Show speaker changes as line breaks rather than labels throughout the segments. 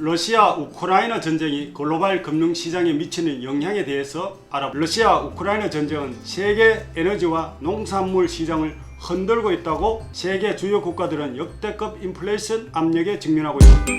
러시아 우크라이나 전쟁이 글로벌 금융 시장에 미치는 영향에 대해서 알아. 러시아 우크라이나 전쟁은 세계 에너지와 농산물 시장을 흔들고 있다고 세계 주요 국가들은 역대급 인플레이션 압력에 직면하고 있습니다.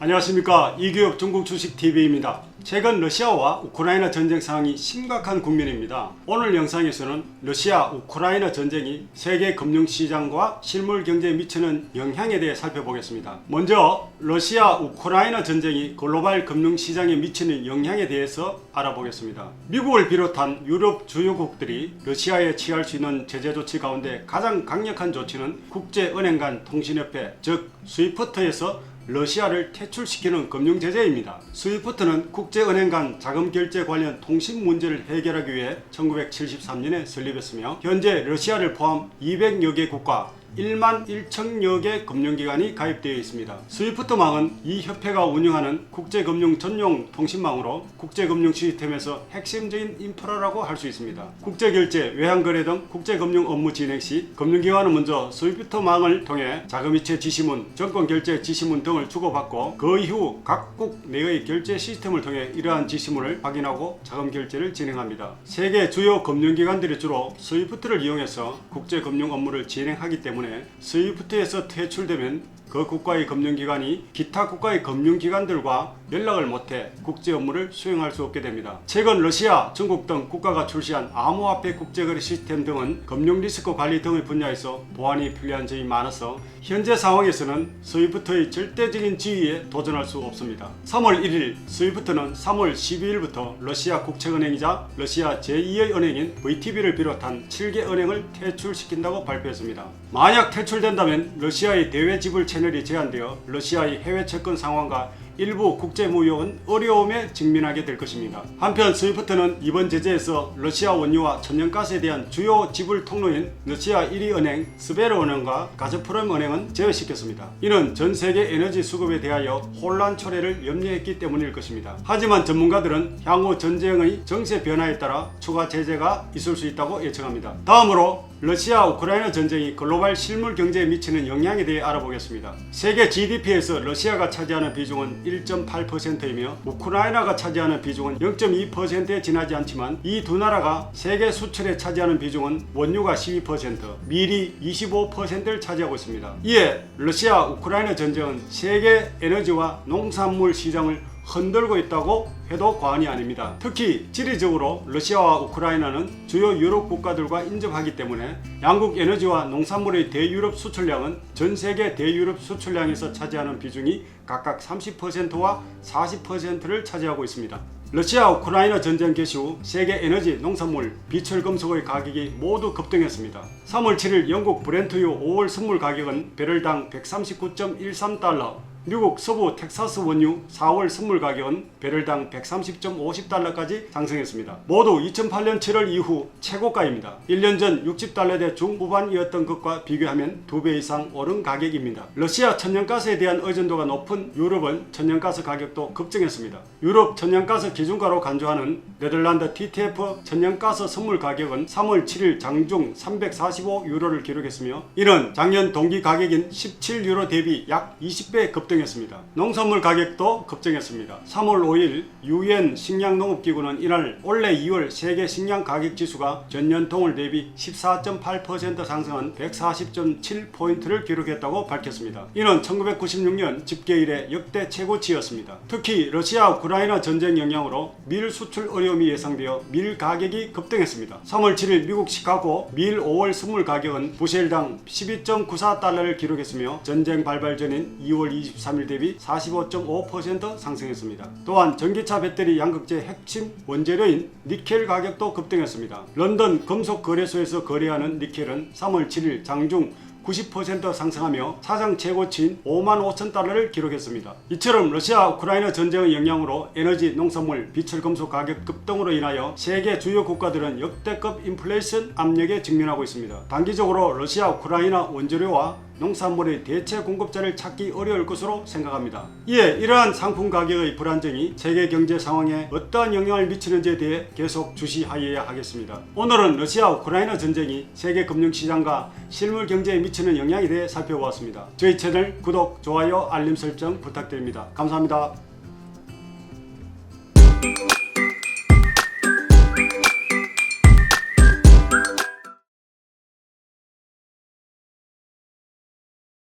안녕하십니까 이규엽 중국 주식 TV입니다. 최근 러시아와 우크라이나 전쟁 상황이 심각한 국면입니다. 오늘 영상에서는 러시아 우크라이나 전쟁이 세계 금융 시장과 실물 경제에 미치는 영향에 대해 살펴보겠습니다. 먼저 러시아 우크라이나 전쟁이 글로벌 금융 시장에 미치는 영향에 대해서 알아보겠습니다. 미국을 비롯한 유럽 주요국들이 러시아에 취할 수 있는 제재 조치 가운데 가장 강력한 조치는 국제은행 간 통신협회 즉 스위프트에서 러시아를 퇴출시키는 금융 제재입니다. 스위프트는 국제은행 간 자금 결제 관련 통신 문제를 해결하기 위해 1973년에 설립했으며 현재 러시아를 포함 200여 개 국가 1만 1천여 개 금융기관이 가입되어 있습니다. 스위프트망은 이 협회가 운영하는 국제금융 전용 통신망으로 국제금융 시스템에서 핵심적인 인프라라고 할 수 있습니다. 국제결제, 외환거래 등 국제금융 업무 진행 시 금융기관은 먼저 스위프트망을 통해 자금이체 지시문, 정권결제 지시문 등을 주고받고 그 이후 각국 내의 결제 시스템을 통해 이러한 지시문을 확인하고 자금 결제를 진행합니다. 세계 주요 금융기관들이 주로 스위프트를 이용해서 국제금융 업무를 진행하기 때문에 스위프트에서 퇴출되면 그 국가의 금융기관이 기타 국가의 금융기관들과 연락을 못해 국제 업무를 수행할 수 없게 됩니다. 최근 러시아, 중국 등 국가가 출시한 암호화폐 국제거래 시스템 등은 금융 리스크 관리 등의 분야에서 보안이 필요한 점이 많아서 현재 상황에서는 스위프트의 절대적인 지위에 도전할 수 없습니다. 3월 1일 스위프트는 3월 12일부터 러시아 국책은행이자 러시아 제2의 은행인 VTB를 비롯한 7개 은행을 퇴출시킨다고 발표했습니다. 만약 퇴출된다면 러시아의 대외 지불 채널 이 제한되어 러시아의 해외 채권 상황과 일부 국제 무역은 어려움에 직면하게 될 것입니다. 한편 스위프트는 이번 제재에서 러시아 원유와 천연가스에 대한 주요 지불 통로인 러시아 1위 은행 스베르 은행과 가즈프롬 은행은 제외시켰습니다. 이는 전 세계 에너지 수급에 대하여 혼란 초래를 염려했기 때문일 것입니다. 하지만 전문가들은 향후 전쟁의 정세 변화에 따라 추가 제재가 있을 수 있다고 예측합니다. 다음으로 러시아 우크라이나 전쟁이 글로벌 실물 경제에 미치는 영향에 대해 알아보겠습니다. 세계 GDP에서 러시아가 차지하는 비중은 1.8%이며 우크라이나가 차지하는 비중은 0.2%에 지나지 않지만 이 두 나라가 세계 수출에 차지하는 비중은 원유가 12%, 밀이 25%를 차지하고 있습니다. 이에 러시아 우크라이나 전쟁은 세계 에너지와 농산물 시장을 흔들고 있다고 해도 과언이 아닙니다. 특히 지리적으로 러시아와 우크라이나는 주요 유럽 국가들과 인접하기 때문에 양국 에너지와 농산물의 대유럽 수출량은 전 세계 대유럽 수출량에서 차지하는 비중이 각각 30%와 40%를 차지하고 있습니다. 러시아 우크라이나 전쟁 개시 후 세계 에너지, 농산물, 비철 금속의 가격이 모두 급등했습니다. 3월 7일 영국 브렌트유 5월 선물 가격은 배럴당 139.13달러, 미국 서부 텍사스 원유 4월 선물 가격은 배럴당 130.50달러까지 상승했습니다. 모두 2008년 7월 이후 최고가입니다. 1년 전 60달러 대 중후반이었던 것과 비교하면 2배 이상 오른 가격입니다. 러시아 천연가스에 대한 의존도가 높은 유럽은 천연가스 가격도 급증했습니다. 유럽 천연가스 기준가로 간주하는 네덜란드 TTF 천연가스 선물 가격은 3월 7일 장중 345유로를 기록했으며 이는 작년 동기 가격인 17유로 대비 약 20배 급등 급등했습니다. 농산물 가격도 급등했습니다. 3월 5일 유엔 식량농업기구는 이날 올해 2월 세계 식량 가격 지수가 전년 동월 대비 14.8% 상승한 140.7포인트를 기록했다고 밝혔습니다. 이는 1996년 집계 이래 역대 최고치였습니다. 특히 러시아 우크라이나 전쟁 영향으로 밀 수출 어려움이 예상되어 밀 가격이 급등했습니다. 3월 7일 미국 시카고 밀 5월 선물 가격은 부셀당 12.94달러를 기록했으며 전쟁 발발 전인 2월 24일 3일 대비 45.5% 상승했습니다. 또한 전기차 배터리 양극재 핵심 원재료인 니켈 가격도 급등했습니다. 런던 금속 거래소에서 거래하는 니켈은 3월 7일 장중 90% 상승하며 사상 최고치인 5만 5천 달러를 기록했습니다. 이처럼 러시아 우크라이나 전쟁의 영향으로 에너지, 농산물, 비철금속 가격 급등으로 인하여 세계 주요 국가들은 역대급 인플레이션 압력에 직면하고 있습니다. 단기적으로 러시아 우크라이나 원재료와 농산물의 대체 공급자를 찾기 어려울 것으로 생각합니다. 이에 이러한 상품 가격의 불안정이 세계 경제 상황에 어떠한 영향을 미치는지에 대해 계속 주시하여야 하겠습니다. 오늘은 러시아 우크라이나 전쟁이 세계 금융시장과 실물 경제에 미치는 영향에 대해 살펴보았습니다. 저희 채널 구독, 좋아요, 알림 설정 부탁드립니다. 감사합니다.